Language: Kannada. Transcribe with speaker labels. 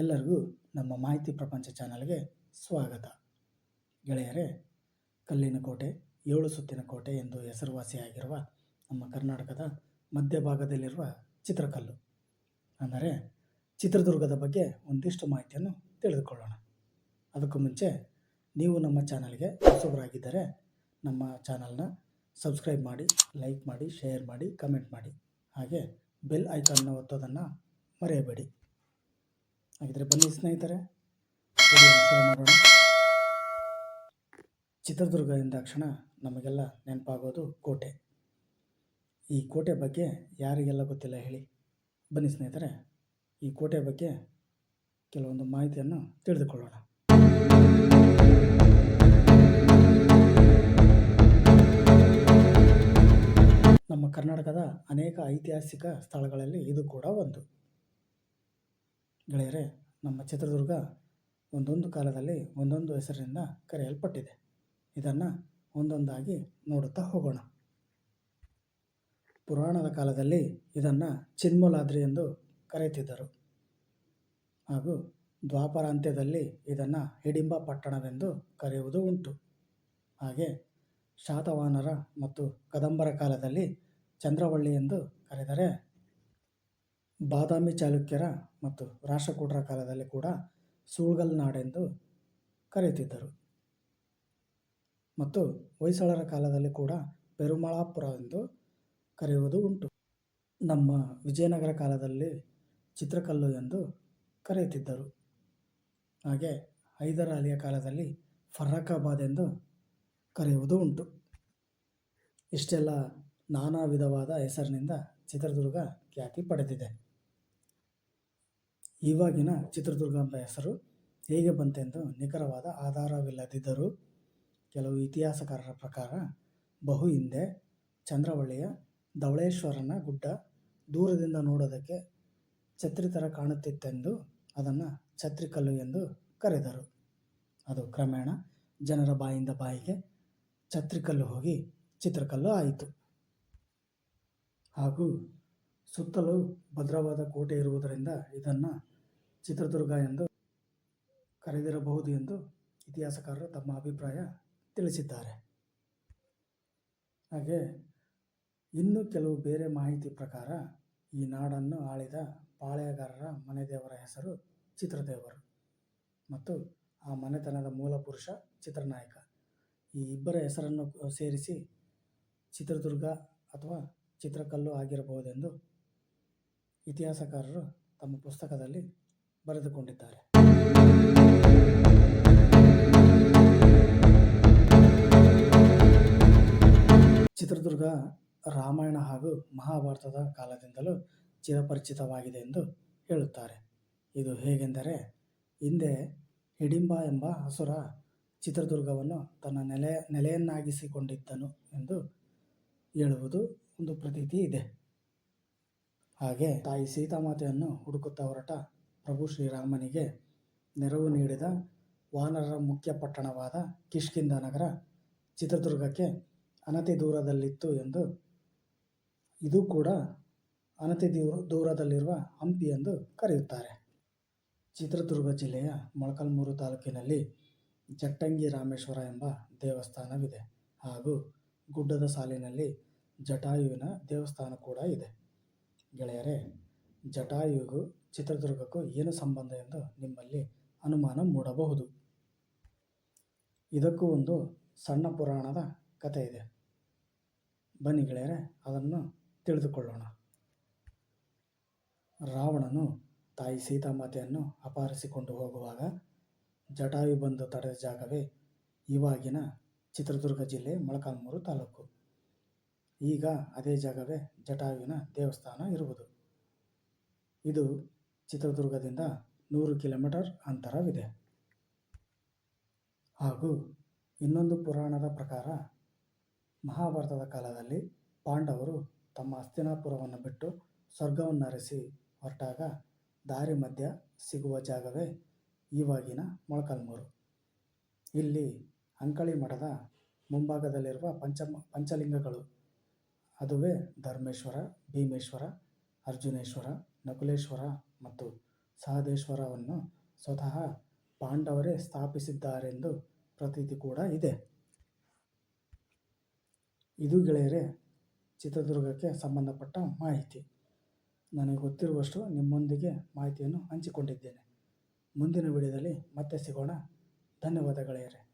Speaker 1: ಎಲ್ಲರಿಗೂ ನಮ್ಮ ಮಾಹಿತಿ ಪ್ರಪಂಚ ಚಾನಲ್ಗೆ ಸ್ವಾಗತ. ಗೆಳೆಯರೇ, ಕಲ್ಲಿನ ಕೋಟೆ, ಏಳು ಸುತ್ತಿನ ಕೋಟೆ ಎಂದು ಹೆಸರುವಾಸಿಯಾಗಿರುವ ನಮ್ಮ ಕರ್ನಾಟಕದ ಮಧ್ಯಭಾಗದಲ್ಲಿರುವ ಚಿತ್ರಕಲ್ಲು. ಅಂದರೆ ಚಿತ್ರದುರ್ಗದ ಬಗ್ಗೆ ಒಂದಿಷ್ಟು ಮಾಹಿತಿಯನ್ನು ತಿಳಿದುಕೊಳ್ಳೋಣ. ಅದಕ್ಕೂ ಮುಂಚೆ ನೀವು ನಮ್ಮ ಚಾನಲ್ಗೆ ಹೊಸಬರಾಗಿದ್ದರೆ ನಮ್ಮ ಚಾನಲ್ನ ಸಬ್ಸ್ಕ್ರೈಬ್ ಮಾಡಿ, ಲೈಕ್ ಮಾಡಿ, ಶೇರ್ ಮಾಡಿ, ಕಮೆಂಟ್ ಮಾಡಿ. ಹಾಗೆ ಬೆಲ್ ಐಕಾನ್ನ ಒತ್ತೋದನ್ನು ಮರೆಯಬೇಡಿ. ಹಾಗಿದ್ರೆ ಬನ್ನಿ ಸ್ನೇಹಿತರೆ. ಶುರು ಮಾಡೋಣ. ಚಿತ್ರದುರ್ಗ ಎಂದಾಕ್ಷಣ ನಮಗೆಲ್ಲ ನೆನಪಾಗೋದು ಕೋಟೆ. ಈ ಕೋಟೆ ಬಗ್ಗೆ ಯಾರಿಗೆಲ್ಲ ಗೊತ್ತಿಲ್ಲ ಹೇಳಿ. ಬನ್ನಿ ಸ್ನೇಹಿತರೆ, ಈ ಕೋಟೆ ಬಗ್ಗೆ ಕೆಲವೊಂದು ಮಾಹಿತಿಯನ್ನು ತಿಳಿದುಕೊಳ್ಳೋಣ. ನಮ್ಮ ಕರ್ನಾಟಕದ ಅನೇಕ ಐತಿಹಾಸಿಕ ಸ್ಥಳಗಳಲ್ಲಿ ಇದು ಕೂಡ ಒಂದು. ಗೆಳೆಯರೆ, ನಮ್ಮ ಚಿತ್ರದುರ್ಗ ಒಂದೊಂದು ಕಾಲದಲ್ಲಿ ಒಂದೊಂದು ಹೆಸರಿನಿಂದ ಕರೆಯಲ್ಪಟ್ಟಿದೆ. ಇದನ್ನು ಒಂದೊಂದಾಗಿ ನೋಡುತ್ತಾ ಹೋಗೋಣ. ಪುರಾಣದ ಕಾಲದಲ್ಲಿ ಇದನ್ನು ಚಿನ್ಮೂಲಾದ್ರಿ ಎಂದು ಕರೆಯುತ್ತಿದ್ದರು. ಹಾಗೂ ದ್ವಾಪರಾಂತ್ಯದಲ್ಲಿ ಇದನ್ನು ಹಿಡಿಂಬ ಪಟ್ಟಣವೆಂದು ಕರೆಯುವುದು ಉಂಟು. ಹಾಗೆ ಶಾತವಾನರ ಮತ್ತು ಕದಂಬರ ಕಾಲದಲ್ಲಿ ಚಂದ್ರವಳ್ಳಿ ಎಂದು ಕರೆದರೆ, ಬಾದಾಮಿ ಚಾಲುಕ್ಯರ ಮತ್ತು ರಾಷ್ಟ್ರಕೂಟರ ಕಾಲದಲ್ಲಿ ಕೂಡ ಸೂಳ್ಗಲ್ ನಾಡೆಂದು ಕರೆಯುತ್ತಿದ್ದರು. ಮತ್ತು ಹೊಯ್ಸಳರ ಕಾಲದಲ್ಲಿ ಕೂಡ ಪೆರುಮಳಾಪುರ ಎಂದು ಕರೆಯುವುದು ಉಂಟು. ನಮ್ಮ ವಿಜಯನಗರ ಕಾಲದಲ್ಲಿ ಚಿತ್ರಕಲ್ಲು ಎಂದು ಕರೆಯುತ್ತಿದ್ದರು. ಹಾಗೆ ಹೈದರ್ ಅಲಿಯ ಕಾಲದಲ್ಲಿ ಫರ್ರಕಾಬಾದ್ ಎಂದು ಕರೆಯುವುದು ಉಂಟು. ಇಷ್ಟೆಲ್ಲ ನಾನಾ ವಿಧವಾದ ಹೆಸರಿನಿಂದ ಚಿತ್ರದುರ್ಗ ಖ್ಯಾತಿ ಪಡೆದಿದೆ. ಇವಾಗಿನ ಚಿತ್ರದುರ್ಗ ಎಂಬ ಹೆಸರು ಹೇಗೆ ಬಂತೆಂದು ನಿಖರವಾದ ಆಧಾರವಿಲ್ಲದಿದ್ದರೂ ಕೆಲವು ಇತಿಹಾಸಕಾರರ ಪ್ರಕಾರ ಬಹು ಹಿಂದೆ ಚಂದ್ರವಳ್ಳಿಯ ಧವಳೇಶ್ವರನ ಗುಡ್ಡ ದೂರದಿಂದ ನೋಡೋದಕ್ಕೆ ಛತ್ರಿ ಥರ ಕಾಣುತ್ತಿತ್ತೆಂದು ಅದನ್ನು ಛತ್ರಿಕಲ್ಲು ಎಂದು ಕರೆದರು. ಅದು ಕ್ರಮೇಣ ಜನರ ಬಾಯಿಂದ ಬಾಯಿಗೆ ಛತ್ರಿಕಲ್ಲು ಹೋಗಿ ಚಿತ್ರಕಲ್ಲು ಆಯಿತು. ಹಾಗೂ ಸುತ್ತಲೂ ಭದ್ರವಾದ ಕೋಟೆ ಇರುವುದರಿಂದ ಇದನ್ನು ಚಿತ್ರದುರ್ಗ ಎಂದು ಕರೆದಿರಬಹುದು ಎಂದು ಇತಿಹಾಸಕಾರರು ತಮ್ಮ ಅಭಿಪ್ರಾಯ ತಿಳಿಸಿದ್ದಾರೆ. ಹಾಗೆ ಇನ್ನು ಕೆಲವು ಬೇರೆ ಮಾಹಿತಿ ಪ್ರಕಾರ ಈ ನಾಡನ್ನು ಆಳಿದ ಪಾಳೆಯಗಾರರ ಮನೆದೇವರ ಹೆಸರು ಚಿತ್ರದೇವರು ಮತ್ತು ಆ ಮನೆತನದ ಮೂಲ ಪುರುಷ ಚಿತ್ರನಾಯಕ. ಈ ಇಬ್ಬರ ಹೆಸರನ್ನು ಸೇರಿಸಿ ಚಿತ್ರದುರ್ಗ ಅಥವಾ ಚಿತ್ರಕಲ್ಲು ಆಗಿರಬಹುದೆಂದು ಇತಿಹಾಸಕಾರರು ತಮ್ಮ ಪುಸ್ತಕದಲ್ಲಿ ಬರೆದುಕೊಂಡಿದ್ದಾರೆ. ಚಿತ್ರದುರ್ಗ ರಾಮಾಯಣ ಹಾಗೂ ಮಹಾಭಾರತದ ಕಾಲದಿಂದಲೂ ಚಿರಪರಿಚಿತವಾಗಿದೆ ಎಂದು ಹೇಳುತ್ತಾರೆ. ಇದು ಹೇಗೆಂದರೆ, ಹಿಂದೆ ಹಿಡಿಂಬ ಎಂಬ ಹಸುರ ಚಿತ್ರದುರ್ಗವನ್ನು ತನ್ನ ನೆಲೆ, ನೆಲೆಯನ್ನಾಗಿಸಿಕೊಂಡಿದ್ದನು ಎಂದು ಹೇಳುವುದು ಒಂದು ಪ್ರತೀತಿ ಇದೆ. ಹಾಗೆ ತಾಯಿ ಸೀತಾಮಾತೆಯನ್ನು ಹುಡುಕುತ್ತಾ ಹೊರಟ ಪ್ರಭು ಶ್ರೀರಾಮನಿಗೆ ನೆರವು ನೀಡಿದ ವಾನರರ ಮುಖ್ಯ ಪಟ್ಟಣವಾದ ಕಿಷ್ಕಿಂದ ನಗರ ಚಿತ್ರದುರ್ಗಕ್ಕೆ ಅನತಿ ದೂರದಲ್ಲಿತ್ತು ಎಂದು, ಇದು ಕೂಡ ಅನತಿ ದೂರ, ದೂರದಲ್ಲಿರುವ ಹಂಪಿ ಎಂದು ಕರೆಯುತ್ತಾರೆ. ಚಿತ್ರದುರ್ಗ ಜಿಲ್ಲೆಯ ಮೊಳಕಲ್ಮೂರು ತಾಲೂಕಿನಲ್ಲಿ ಜಟ್ಟಂಗಿ ರಾಮೇಶ್ವರ ಎಂಬ ದೇವಸ್ಥಾನವಿದೆ ಹಾಗೂ ಗುಡ್ಡದ ಸಾಲಿನಲ್ಲಿ ಜಟಾಯುವಿನ ದೇವಸ್ಥಾನ ಕೂಡ ಇದೆ. ಗೆಳೆಯರೇ ಜಟಾಯುವಿಗೂ ಚಿತ್ರದುರ್ಗಕ್ಕೂ ಏನು ಸಂಬಂಧ ಎಂದು ನಿಮ್ಮಲ್ಲಿ ಅನುಮಾನ ಮೂಡಬಹುದು. ಇದಕ್ಕೂ ಒಂದು ಸಣ್ಣ ಪುರಾಣದ ಕಥೆ ಇದೆ. ಬನ್ನಿ ಗೆಳೆಯರೆ, ಅದನ್ನು ತಿಳಿದುಕೊಳ್ಳೋಣ. ರಾವಣನು ತಾಯಿ ಸೀತಾಮಾತೆಯನ್ನು ಅಪಹರಿಸಿಕೊಂಡು ಹೋಗುವಾಗ ಜಟಾಯು ಬಂದು ತಡೆದ ಜಾಗವೇ ಇವಾಗಿನ ಚಿತ್ರದುರ್ಗ ಜಿಲ್ಲೆ ಮೊಳಕಾಲ್ಮೂರು ತಾಲೂಕು. ಈಗ ಅದೇ ಜಾಗವೇ ಜಟಾಯುವಿನ ದೇವಸ್ಥಾನ ಇರುವುದು. ಇದು ಚಿತ್ರದುರ್ಗದಿಂದ ನೂರು ಕಿಲೋಮೀಟರ್ ಅಂತರವಿದೆ. ಹಾಗೂ ಇನ್ನೊಂದು ಪುರಾಣದ ಪ್ರಕಾರ ಮಹಾಭಾರತದ ಕಾಲದಲ್ಲಿ ಪಾಂಡವರು ತಮ್ಮ ಹಸ್ತಿನಾಪುರವನ್ನು ಬಿಟ್ಟು ಸ್ವರ್ಗವನ್ನರಸಿ ಹೊರಟಾಗ ದಾರಿ ಮಧ್ಯ ಸಿಗುವ ಜಾಗವೇ ಇವಾಗಿನ ಮೊಳಕಾಲ್ಮೂರು. ಇಲ್ಲಿ ಅಂಕಳಿ ಮಠದ ಮುಂಭಾಗದಲ್ಲಿರುವ ಪಂಚ ಪಂಚಲಿಂಗಗಳು, ಅದುವೇ ಧರ್ಮೇಶ್ವರ, ಭೀಮೇಶ್ವರ, ಅರ್ಜುನೇಶ್ವರ ನಕುಲೇಶ್ವರ ಮತ್ತು ಸಹದೇಶ್ವರವನ್ನು ಸ್ವತಃ ಪಾಂಡವರೇ ಸ್ಥಾಪಿಸಿದ್ದಾರೆಂದು ಪ್ರತೀತಿ ಕೂಡ ಇದೆ. ಇದು ಗೆಳೆಯರೇ, ಚಿತ್ರದುರ್ಗಕ್ಕೆ ಸಂಬಂಧಪಟ್ಟ ಮಾಹಿತಿ. ನನಗೆ ಗೊತ್ತಿರುವಷ್ಟು ನಿಮ್ಮೊಂದಿಗೆ ಮಾಹಿತಿಯನ್ನು ಹಂಚಿಕೊಂಡಿದ್ದೇನೆ. ಮುಂದಿನ ವಿಡಿಯೋದಲ್ಲಿ ಮತ್ತೆ ಸಿಗೋಣ. ಧನ್ಯವಾದ ಗೆಳೆಯರೇ.